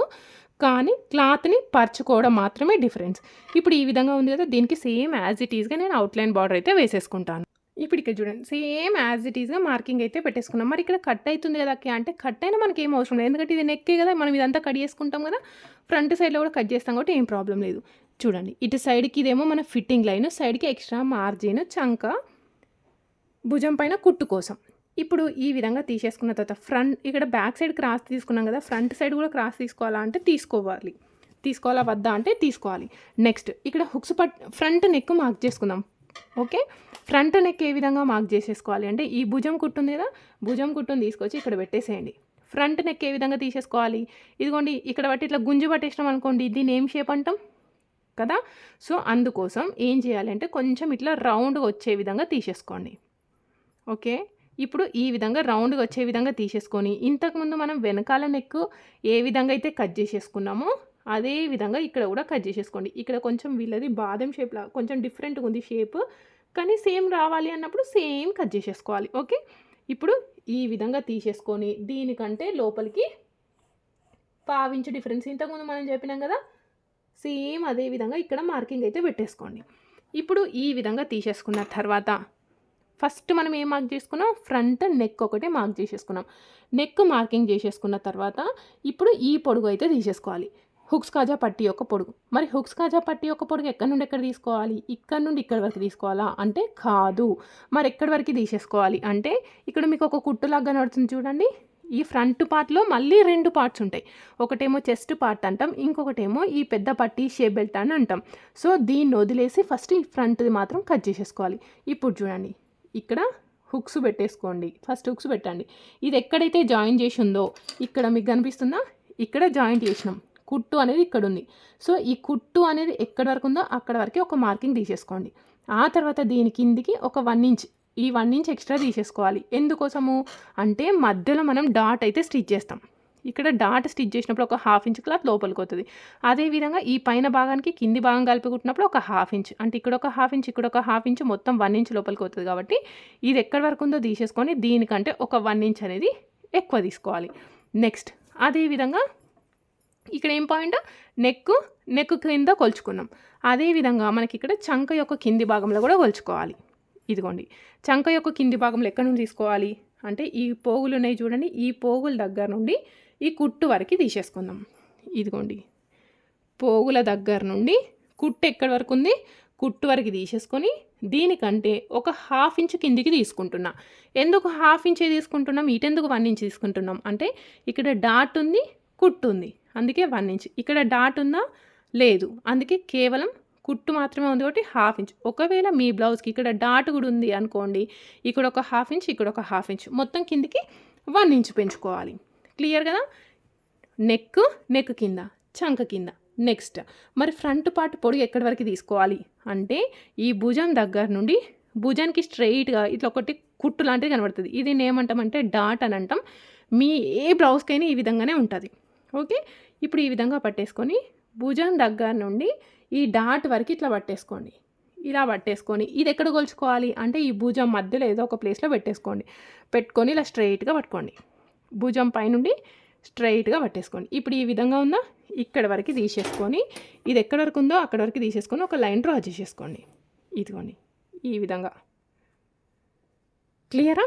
కానీ క్లాత్ని పరచుకోవడం మాత్రమే డిఫరెన్స్. ఇప్పుడు ఈ విధంగా ఉంది కదా దీనికి సేమ్ యాజ్ ఇట్ ఈస్గా నేను అవుట్లైన్ బార్డర్ అయితే వేసేసుకుంటాను. ఇప్పుడు ఇక్కడ చూడండి సేమ్ యాజ్ ఇట్ ఈస్గా మార్కింగ్ అయితే పెట్టేసుకున్నాం. మరి ఇక్కడ కట్ అవుతుంది కదా అంటే కట్ అయినా మనకి ఏం అవసరం లేదు. ఎందుకంటే ఇది నెక్కే కదా మనం ఇదంతా కట్ చేసుకుంటాం కదా. ఫ్రంట్ సైడ్లో కూడా కట్ చేస్తాం కాబట్టి ఏం ప్రాబ్లం లేదు. చూడండి ఇటు సైడ్కి ఇదేమో మన ఫిట్టింగ్ లైన్ సైడ్కి ఎక్స్ట్రా మార్జిన్ చంక భుజం పైన కుట్టు కోసం. ఇప్పుడు ఈ విధంగా తీసేసుకున్న తర్వాత ఫ్రంట్ ఇక్కడ బ్యాక్ సైడ్ క్రాస్ తీసుకున్నాం కదా ఫ్రంట్ సైడ్ కూడా క్రాస్ తీసుకోవాలా అంటే తీసుకోవాలి. తీసుకోవాలా వద్దా అంటే తీసుకోవాలి. నెక్స్ట్ ఇక్కడ hooks put front neck mark చేసుకుందాం. ఓకే? ఫ్రంట్ నెక్ ఏ విధంగా మార్క్ చేసేసుకోవాలి అంటే ఈ భుజం కుట్టుంది కదా భుజం కుట్టుని తీసుకొచ్చి ఇక్కడ పెట్టేసేయండి. ఫ్రంట్ నెక్ ఏ విధంగా తీసేసుకోవాలి? ఇదిగోండి ఇక్కడ బట్టి ఇట్లా గుంజు పట్టేసినాం అనుకోండి దీన్ని ఏం షేప్ అంటాం? కదా? సో అందుకోసం ఏం చేయాలి అంటే కొంచెం ఇట్లా రౌండ్గా వచ్చే విధంగా తీసేసుకోండి. ఓకే? ఇప్పుడు ఈ విధంగా రౌండ్గా వచ్చే విధంగా తీసేసుకొని ఇంతకుముందు మనం వెనకాల నెక్ ఏ విధంగా అయితే కట్ చేసేసుకున్నామో అదే విధంగా ఇక్కడ కూడా కట్ చేసేసుకోండి. ఇక్కడ కొంచెం వీళ్ళది బాదం షేప్లా కొంచెం డిఫరెంట్గా ఉంది షేప్ కానీ సేమ్ రావాలి అన్నప్పుడు సేమ్ కట్ చేసేసుకోవాలి ఓకే ఇప్పుడు ఈ విధంగా తీసేసుకొని దీనికంటే లోపలికి పావించు డిఫరెన్స్ ఇంతకుముందు మనం చెప్పినాం కదా సేమ్ అదే విధంగా ఇక్కడ మార్కింగ్ అయితే పెట్టేసుకోండి. ఇప్పుడు ఈ విధంగా తీసేసుకున్న తర్వాత ఫస్ట్ మనం ఏం మార్క్ చేసుకున్నాం? ఫ్రంట్ నెక్ ఒకటే మార్క్ చేసేసుకున్నాం. నెక్ మార్కింగ్ చేసేసుకున్న తర్వాత ఇప్పుడు ఈ పొడుగు అయితే తీసేసుకోవాలి. హుక్స్ కాజా పట్టి యొక్క పొడుగు. మరి హుక్స్ కాజా పట్టి యొక్క పొడుగు ఎక్కడి నుండి ఎక్కడ తీసుకోవాలి? ఇక్కడ నుండి ఇక్కడ వరకు తీసుకోవాలా? అంటే కాదు. మరి ఎక్కడి వరకు తీసేసుకోవాలి? అంటే ఇక్కడ మీకు ఒక కుట్టులాగా కనబడుతుంది చూడండి. ఈ ఫ్రంట్ పార్ట్లో మళ్ళీ రెండు పార్ట్స్ ఉంటాయి. ఒకటేమో చెస్ట్ పార్ట్ అంటాం. ఇంకొకటేమో ఈ పెద్ద పట్టి షేబెల్ట్ బెల్ట్ అని అంటాం. సో దీన్ని వదిలేసి ఫస్ట్ ఈ ఫ్రంట్ది మాత్రం కట్ చేసేసుకోవాలి. ఇప్పుడు చూడండి. ఇక్కడ హుక్స్ పెట్టేసుకోండి. ఫస్ట్ హుక్స్ పెట్టండి. ఇది ఎక్కడైతే జాయిన్ చేసి ఉందో ఇక్కడ మీకు కనిపిస్తుందా? ఇక్కడ జాయింట్ చేసినాం. కుట్టు అనేది ఇక్కడ ఉంది. సో ఈ కుట్టు అనేది ఎక్కడ వరకు ఉందో అక్కడ వరకు ఒక మార్కింగ్ తీసేసుకోండి. ఆ తర్వాత దీని కిందికి ఒక వన్ ఇంచ్ ఈ వన్ ఇంచ్ ఎక్స్ట్రా తీసేసుకోవాలి. ఎందుకోసము? అంటే మధ్యలో మనం డాట్ అయితే స్టిచ్ చేస్తాం. ఇక్కడ డాట్ స్టిచ్ చేసినప్పుడు ఒక హాఫ్ ఇంచ్ క్లాత్ లోపలికి వస్తుంది అదేవిధంగా ఈ పైన భాగానికి కింది భాగం కలిపి కుట్టినప్పుడు ఒక హాఫ్ ఇంచ్. అంటే ఇక్కడ ఒక హాఫ్ ఇంచ్ ఇక్కడ ఒక హాఫ్ ఇంచ్ మొత్తం వన్ ఇంచ్ లోపలికి వస్తుంది కాబట్టి ఇది ఎక్కడి వరకు ఉందో తీసేసుకొని దీనికంటే ఒక వన్ ఇంచ్ అనేది ఎక్కువ తీసుకోవాలి. నెక్స్ట్ అదేవిధంగా ఇక్కడ ఏం పాయింట్? నెక్ నెక్ కింద కొలుచుకున్నాం. అదేవిధంగా మనకి ఇక్కడ చంక యొక్క కింది భాగంలో కూడా కొలుచుకోవాలి. ఇదిగోండి. చంక యొక్క కింది భాగంలో ఎక్కడి నుండి తీసుకోవాలి? అంటే ఈ పోగులు ఉన్నాయి చూడండి. ఈ పోగుల దగ్గర నుండి ఈ కుట్టు వరకు తీసేసుకుందాం. ఇదిగోండి. పోగుల దగ్గర నుండి కుట్టు ఎక్కడి వరకు ఉంది? కుట్టు వరకు తీసేసుకొని దీనికంటే ఒక హాఫ్ ఇంచ్ కిందికి తీసుకుంటున్నా. ఎందుకు హాఫ్ ఇంచే తీసుకుంటున్నాం? ఇటెందుకు వన్ ఇంచ్ తీసుకుంటున్నాం? అంటే ఇక్కడ డాట్ ఉంది కుట్టు ఉంది. అందుకే వన్ ఇంచ్. ఇక్కడ డాట్ ఉందా? లేదు. అందుకే కేవలం కుట్టు మాత్రమే ఉంది కాబట్టి హాఫ్ ఇంచ్. ఒకవేళ మీ బ్లౌజ్కి ఇక్కడ డాట్ కూడా ఉంది అనుకోండి ఇక్కడ ఒక హాఫ్ ఇంచ్ ఇక్కడ ఒక హాఫ్ ఇంచ్. మొత్తం కిందికి వన్ ఇంచ్ పెంచుకోవాలి. క్లియర్ కదా? నెక్ నెక్ కింద చంక కింద నెక్స్ట్. మరి ఫ్రంట్ పార్ట్ పొడుగు ఎక్కడి వరకు తీసుకోవాలి? అంటే ఈ భుజం దగ్గర నుండి భుజానికి స్ట్రైట్గా ఇట్లా ఒకటి కుట్టు లాంటిది కనబడుతుంది. ఇది ఏమంటామంటే డాట్ అని అంటాం. మీ ఏ బ్లౌజ్కైనా ఈ విధంగానే ఉంటుంది. ఓకే? ఇప్పుడు ఈ విధంగా పట్టేసుకొని భుజం దగ్గర నుండి ఈ డాట్ వరకు ఇట్లా పట్టేసుకోండి. ఇలా పట్టేసుకొని ఇది ఎక్కడ కొలుచుకోవాలి? అంటే ఈ భుజం మధ్యలో ఏదో ఒక ప్లేస్లో పెట్టేసుకోండి. పెట్టుకొని ఇలా స్ట్రైట్గా పట్టుకోండి. భుజం పైనుండి స్ట్రైట్గా పట్టేసుకోండి. ఇప్పుడు ఈ విధంగా ఉందా ఇక్కడ వరకు తీసేసుకొని ఇది ఎక్కడ వరకు ఉందో అక్కడ వరకు తీసేసుకొని ఒక లైన్ డ్రా చేసేసుకోండి. ఇదిగోండి ఈ విధంగా. క్లియరా?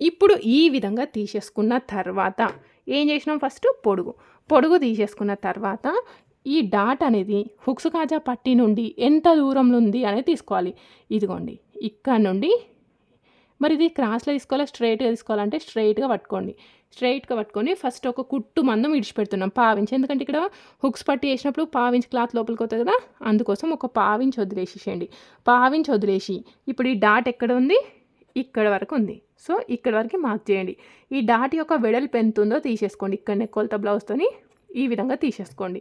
ఇప్పుడు ఈ విధంగా తీసేసుకున్న తర్వాత ఏం చేసినాం ఫస్ట్? పొడుగు. పొడుగు తీసేసుకున్న తర్వాత ఈ డాట్ అనేది హుక్స్ కాజా పట్టి నుండి ఎంత దూరంలో ఉంది అనేది తీసుకోవాలి. ఇదిగోండి ఇక్కడ నుండి మరి ఇది క్రాస్లో తీసుకోవాలా? స్ట్రైట్గా తీసుకోవాలంటే స్ట్రైట్గా పట్టుకోండి. స్ట్రైట్గా పట్టుకొని ఫస్ట్ ఒక కుట్టు మందం ఇడిచిపెడుతున్నాం పావించి. ఎందుకంటే ఇక్కడ హుక్స్ పట్టి వేసినప్పుడు పావించి క్లాత్ లోపలికి వస్తుంది కదా అందుకోసం ఒక పావించి వదిలేసేసేయండి. పావించి వదిలేసి ఇప్పుడు ఈ డాట్ ఎక్కడ ఉంది? ఇక్కడ వరకు ఉంది. సో ఇక్కడ వరకు మార్క్ చేయండి. ఈ డాట్ యొక్క వెడల్పు ఎంత ఉందో తీసేసుకోండి. ఇక్కడ కొలత బ్లౌజ్తోని ఈ విధంగా తీసేసుకోండి.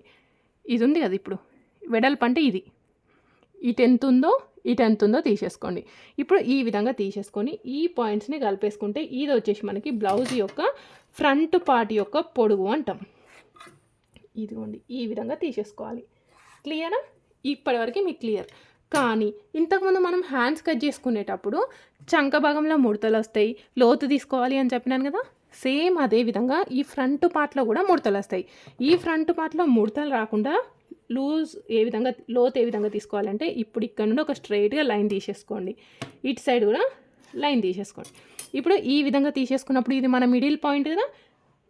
ఇది ఉంది కదా ఇప్పుడు. వెడల్పు అంటే ఇది. ఇటు ఎంత ఉందో ఇటు ఎంత ఉందో తీసేసుకోండి. ఇప్పుడు ఈ విధంగా తీసేసుకొని ఈ పాయింట్స్ని కలిపేసుకుంటే ఇది వచ్చేసి మనకి బ్లౌజ్ యొక్క ఫ్రంట్ పార్ట్ యొక్క పొడుగు అంటాం. ఇదిగోండి ఈ విధంగా తీసేసుకోవాలి. క్లియరా? ఇప్పటివరకు మీకు క్లియర్. కానీ ఇంతకుముందు మనం హ్యాండ్స్ కట్ చేసుకునేటప్పుడు చంక భాగంలో ముడతలు వస్తాయి లోతు తీసుకోవాలి అని చెప్పినాను కదా? సేమ్ అదే విధంగా ఈ ఫ్రంట్ పార్ట్లో కూడా ముడతలు వస్తాయి. ఈ ఫ్రంట్ పార్ట్లో ముడతలు రాకుండా లూజ్ ఏ విధంగా లోత్ ఏ విధంగా తీసుకోవాలంటే ఇప్పుడు ఇక్కడ నుండి ఒక స్ట్రైట్గా లైన్ తీసేసుకోండి. ఇటు సైడ్ కూడా లైన్ తీసేసుకోండి. ఇప్పుడు ఈ విధంగా తీసేసుకున్నప్పుడు ఇది మన మిడిల్ పాయింట్ కదా?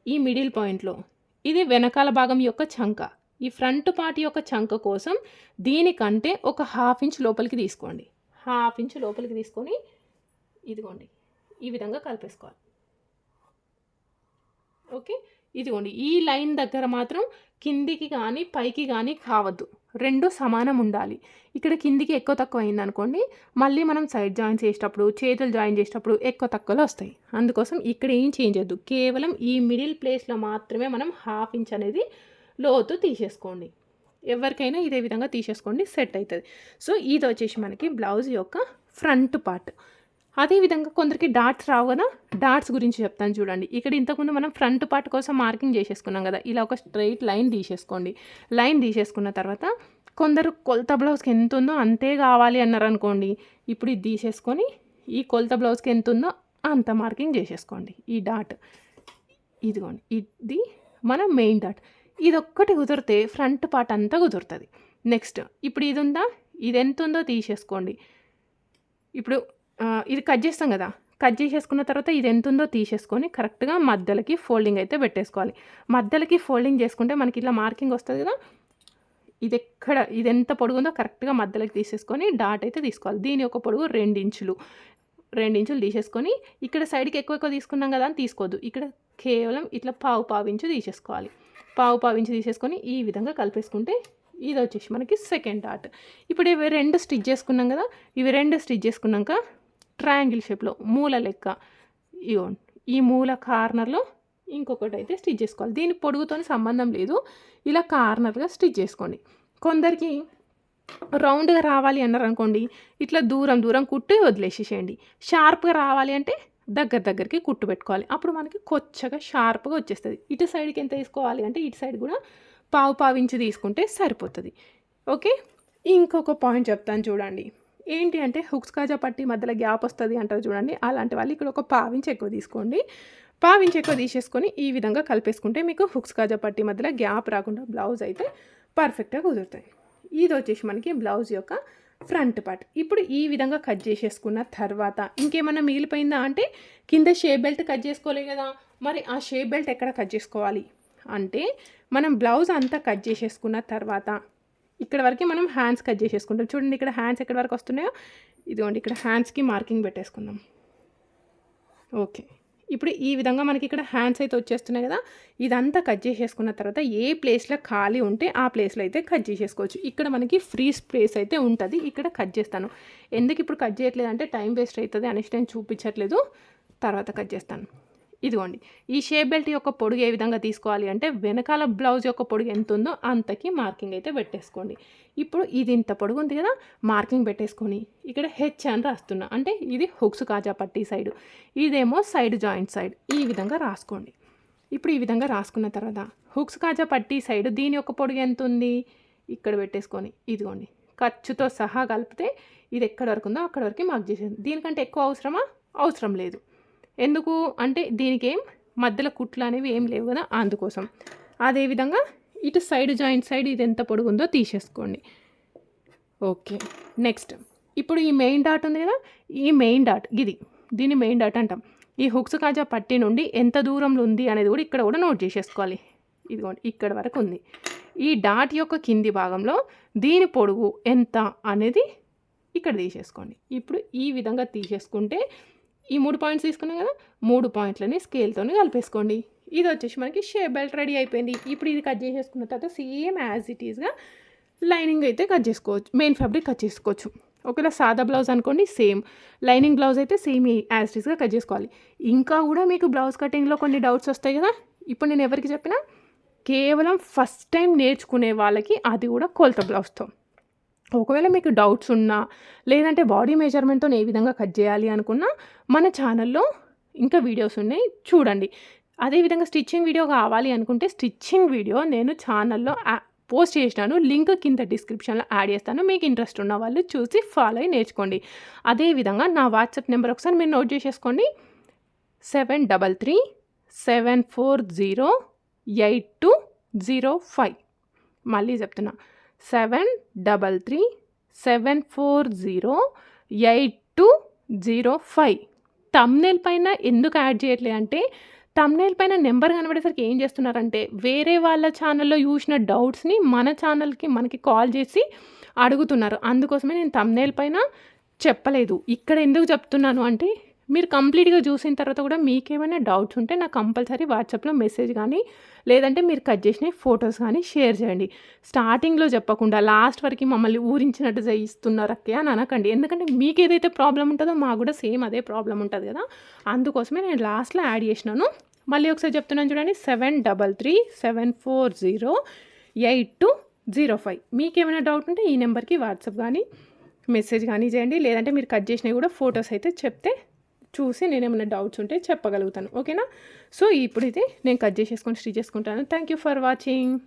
ఈ మిడిల్ పాయింట్లో ఇది వెనకాల భాగం యొక్క చంక. ఈ ఫ్రంట్ పార్ట్ యొక్క చంక కోసం దీనికంటే ఒక హాఫ్ ఇంచ్ లోపలికి తీసుకోండి. హాఫ్ ఇంచ్ లోపలికి తీసుకొని ఇదిగోండి ఈ విధంగా కలిపేసుకోవాలి. ఓకే? ఇదిగోండి ఈ లైన్ దగ్గర మాత్రం కిందికి కానీ పైకి కానీ కావద్దు. రెండు సమానం ఉండాలి. ఇక్కడ కిందికి ఎక్కువ తక్కువ అయింది అనుకోండి మళ్ళీ మనం సైడ్ జాయిన్ చేసేటప్పుడు చేతులు జాయిన్ చేసేటప్పుడు ఎక్కువ తక్కువలో వస్తాయి. అందుకోసం ఇక్కడ ఏం చేంజ్ చేయొద్దు. కేవలం ఈ మిడిల్ ప్లేస్లో మాత్రమే మనం హాఫ్ ఇంచ్ అనేది లోతు తీసేసుకోండి. ఎవరికైనా ఇదే విధంగా తీసేసుకోండి సెట్ అవుతుంది. సో ఇది వచ్చేసి మనకి బ్లౌజ్ యొక్క ఫ్రంట్ పార్ట్. అదేవిధంగా కొందరికి డాట్స్ రావు కదా డాట్స్ గురించి చెప్తాను చూడండి. ఇక్కడ ఇంతకుముందు మనం ఫ్రంట్ పార్ట్ కోసం మార్కింగ్ చేసేసుకున్నాం కదా ఇలా ఒక స్ట్రైట్ లైన్ తీసేసుకోండి. లైన్ తీసేసుకున్న తర్వాత కొందరు కొలత బ్లౌజ్కి ఎంత ఉందో అంతే కావాలి అన్నారు అనుకోండి ఇప్పుడు ఇది తీసేసుకొని ఈ కొలత బ్లౌజ్కి ఎంత ఉందో అంత మార్కింగ్ చేసేసుకోండి. ఈ డాట్ ఇదిగోండి ఇది మన మెయిన్ డాట్ ఇది ఒక్కటి కుదిరితే ఫ్రంట్ పార్ట్ అంతా కుదురుతుంది. నెక్స్ట్ ఇప్పుడు ఇది ఉందా? ఇది ఎంత ఉందో తీసేసుకోండి. ఇప్పుడు ఇది కట్ చేస్తాం కదా. కట్ చేసేసుకున్న తర్వాత ఇది ఎంత ఉందో తీసేసుకొని కరెక్ట్గా మధ్యలకి ఫోల్డింగ్ అయితే పెట్టేసుకోవాలి. మధ్యలకి ఫోల్డింగ్ చేసుకుంటే మనకి ఇట్లా మార్కింగ్ వస్తుంది కదా. ఇది ఎక్కడ ఇది ఎంత పొడుగు ఉందో కరెక్ట్గా మధ్యలోకి తీసేసుకొని డాట్ అయితే తీసుకోవాలి. దీని యొక్క పొడుగు రెండు ఇంచులు. రెండు ఇంచులు తీసేసుకొని ఇక్కడ సైడ్కి ఎక్కువ ఎక్కువ తీసుకున్నాం కదా అని తీసుకోవద్దు. ఇక్కడ కేవలం ఇట్లా పావు పావు ఇంచు తీసేసుకోవాలి. పావు పావు ఇంచు తీసేసుకొని ఈ విధంగా కలిపేసుకుంటే ఇది వచ్చేసి మనకి సెకండ్ డాట్. ఇప్పుడు ఇవి రెండు స్టిచ్ చేసుకున్నాం కదా. ఇవి రెండు స్టిచ్ చేసుకున్నాక ట్రయాంగిల్ షేప్లో మూల లెక్క ఇగోండి. ఈ మూల కార్నర్లో ఇంకొకటి అయితే స్టిచ్ చేసుకోవాలి. దీని పొడుగుతో సంబంధం లేదు. ఇలా కార్నర్గా స్టిచ్ చేసుకోండి. కొందరికి రౌండ్గా రావాలి అన్నారు అనుకోండి ఇట్లా దూరం దూరం కుట్టి వదిలేసేసేయండి. షార్ప్గా రావాలి అంటే దగ్గర దగ్గరికి కుట్టు పెట్టుకోవాలి. అప్పుడు మనకి కొచ్చగా షార్ప్గా వచ్చేస్తుంది. ఇటు సైడ్కి ఎంత తీసుకోవాలి అంటే ఇటు సైడ్ కూడా పావు పావించి తీసుకుంటే సరిపోతుంది. ఓకే? ఇంకొక పాయింట్ చెప్తాను చూడండి. ఏంటి అంటే హుక్స్ కాజా పట్టి మధ్యలో గ్యాప్ వస్తుంది అంటారు చూడండి. అలాంటి వాళ్ళు ఇక్కడ ఒక పావించి ఎక్కువ తీసుకోండి. పావించి ఎక్కువ తీసేసుకొని ఈ విధంగా కలిపేసుకుంటే మీకు హుక్స్ కాజా పట్టి మధ్యలో గ్యాప్ రాకుండా బ్లౌజ్ అయితే పర్ఫెక్ట్గా కుదురుతాయి. ఇది వచ్చేసి మనకి బ్లౌజ్ యొక్క ఫ్రంట్ పార్ట్. ఇప్పుడు ఈ విధంగా కట్ చేసేసుకున్న తర్వాత ఇంకేమన్నా మిగిలిపోయిందా అంటే కింద షేప్ బెల్ట్ కట్ చేసుకోలే కదా మరి ఆ షేప్ బెల్ట్ ఎక్కడ కట్ చేసుకోవాలి? అంటే మనం బ్లౌజ్ అంతా కట్ చేసేసుకున్న తర్వాత ఇక్కడ వరకు మనం హ్యాండ్స్ కట్ చేసేసుకుంటాం. చూడండి ఇక్కడ హ్యాండ్స్ ఎక్కడి వరకు వస్తున్నాయో? ఇదిగోండి ఇక్కడ హ్యాండ్స్కి మార్కింగ్ పెట్టేసుకుందాం. ఓకే ఇప్పుడు ఈ విధంగా మనకి ఇక్కడ హ్యాండ్స్ అయితే వచ్చేస్తున్నాయి కదా? ఇదంతా కట్ చేసేసుకున్న తర్వాత ఏ ప్లేస్లో ఖాళీ ఉంటే ఆ ప్లేస్లో అయితే కట్ చేసేసుకోవచ్చు. ఇక్కడ మనకి ఫ్రీ స్పేస్ అయితే ఉంటుంది. ఇక్కడ కట్ చేస్తాను. ఎందుకు ఇప్పుడు కట్ చేయట్లేదు అంటే టైం వేస్ట్ అవుతుంది అనేసి నేను చూపించట్లేదు. తర్వాత కట్ చేస్తాను. ఇదిగోండి ఈ షేప్ బెల్ట్ యొక్క పొడుగు ఏ విధంగా తీసుకోవాలి అంటే వెనకాల బ్లౌజ్ యొక్క పొడుగు ఎంత ఉందో అంతకి మార్కింగ్ అయితే పెట్టేసుకోండి. ఇప్పుడు ఇది ఇంత పొడుగు ఉంది కదా మార్కింగ్ పెట్టేసుకొని ఇక్కడ హెచ్ అని రాస్తున్నా అంటే ఇది హుక్స్ కాజా పట్టి సైడ్ ఇదేమో సైడ్ జాయింట్ సైడ్ ఈ విధంగా రాసుకోండి. ఇప్పుడు ఈ విధంగా రాసుకున్న తర్వాత హుక్స్ కాజా పట్టి సైడ్ దీని యొక్క పొడుగు ఎంత ఉంది? ఇక్కడ పెట్టేసుకొని ఇదిగోండి ఖర్చుతో సహా కలిపితే ఇది ఎక్కడ వరకు ఉందో అక్కడ వరకు మార్క్ చేసేది దీనికంటే ఎక్కువ అవసరమా? అవసరం లేదు. ఎందుకు? అంటే దీనికి ఏం మధ్యలో కుట్లు అనేవి ఏం లేవు కదా అందుకోసం. అదేవిధంగా ఇటు సైడ్ జాయింట్ సైడ్ ఇది ఎంత పొడుగు ఉందో తీసేసుకోండి. Okay next. ఇప్పుడు ఈ మెయిన్ డాట్ ఉంది కదా ఈ మెయిన్ డాట్ ఇది దీన్ని మెయిన్ డాట్ అంటాం. ఈ హుక్స్ కాజా పట్టి నుండి ఎంత దూరంలో ఉంది అనేది కూడా ఇక్కడ కూడా నోట్ చేసేసుకోవాలి. ఇదిగోండి ఇక్కడ వరకు ఉంది. ఈ డాట్ యొక్క కింది భాగంలో దీని పొడుగు ఎంత అనేది ఇక్కడ తీసేసుకోండి. ఇప్పుడు ఈ విధంగా తీసేసుకుంటే ఈ మూడు పాయింట్స్ తీసుకున్నాం కదా? మూడు పాయింట్లని స్కేల్తో కలిపేసుకోండి. ఇది వచ్చేసి మనకి షేప్ బెల్ట్ రెడీ అయిపోయింది. ఇప్పుడు ఇది కట్ చేసేసుకున్న తర్వాత సేమ్ యాజ్ ఇట్ ఈస్గా లైనింగ్ అయితే కట్ చేసుకోవచ్చు. మెయిన్ ఫ్యాబ్రిక్ కట్ చేసుకోవచ్చు. ఒకవేళ సాదా బ్లౌజ్ అనుకోండి సేమ్. లైనింగ్ బ్లౌజ్ అయితే సేమ్ యాజ్ ఇట్ ఈస్గా కట్ చేసుకోవాలి. ఇంకా కూడా మీకు బ్లౌజ్ కటింగ్లో కొన్ని డౌట్స్ వస్తాయి కదా? ఇప్పుడు నేను ఎవరికి చెప్పినా కేవలం ఫస్ట్ టైం నేర్చుకునే వాళ్ళకి అది కూడా కొలత బ్లౌజ్తో. ఒకవేళ మీకు డౌట్స్ ఉన్నా లేదంటే బాడీ మెజర్మెంట్తో ఏ విధంగా కట్ చేయాలి అనుకున్నా మన ఛానల్లో ఇంకా వీడియోస్ ఉన్నాయి చూడండి. అదేవిధంగా స్టిచ్చింగ్ వీడియో కావాలి అనుకుంటే స్టిచ్చింగ్ వీడియో నేను ఛానల్లో పోస్ట్ చేసినాను. లింక్ కింద డిస్క్రిప్షన్లో యాడ్ చేస్తాను. మీకు ఇంట్రెస్ట్ ఉన్న వాళ్ళు చూసి ఫాలో అయ్యి నేర్చుకోండి. అదేవిధంగా నా వాట్సాప్ నెంబర్ ఒకసారి మీరు నోట్ చేసేసుకోండి. Seven double three seven four zero eight two zero five. మళ్ళీ చెప్తున్నా. Seven double three seven four zero eight two zero five. Thumbnail పైన ఎందుకు యాడ్ చేయట్లేదు అంటే తమ్నేల్ పైన నెంబర్ కనబడేసరికి ఏం చేస్తున్నారంటే వేరే వాళ్ళ ఛానల్లో చూసిన డౌట్స్ని మన ఛానల్కి మనకి కాల్ చేసి అడుగుతున్నారు. అందుకోసమే నేను తమ్నేల్ పైన చెప్పలేదు. ఇక్కడ ఎందుకు చెప్తున్నాను అంటే మీరు కంప్లీట్గా చూసిన తర్వాత కూడా మీకేమైనా డౌట్స్ ఉంటే నాకు కంపల్సరీ వాట్సాప్లో మెసేజ్ కానీ లేదంటే మీరు కట్ చేసిన ఫొటోస్ కానీ షేర్ చేయండి. స్టార్టింగ్లో చెప్పకుండా లాస్ట్ వరకు మమ్మల్ని ఊరించినట్టు చేయిస్తున్నారు అక్కే అని అనకండి. ఎందుకంటే మీకు ఏదైతే ప్రాబ్లం ఉంటుందో మాకు కూడా సేమ్ అదే ప్రాబ్లం ఉంటుంది కదా. అందుకోసమే నేను లాస్ట్లో యాడ్ చేసినాను. మళ్ళీ ఒకసారి చెప్తున్నాను చూడండి seven double three seven four zero eight two zero five. మీకు ఏమైనా డౌట్ ఉంటే ఈ నెంబర్కి వాట్సాప్ కానీ మెసేజ్ కానీ చేయండి. లేదంటే మీరు కట్ చేసినవి కూడా ఫొటోస్ అయితే చెప్తే చూసి నేనేమైనా డౌట్స్ ఉంటే చెప్పగలుగుతాను. ఓకేనా సో ఇప్పుడైతే నేను కట్ చేసేసుకొని స్టిచ్ చేసుకుంటాను. Thank you for watching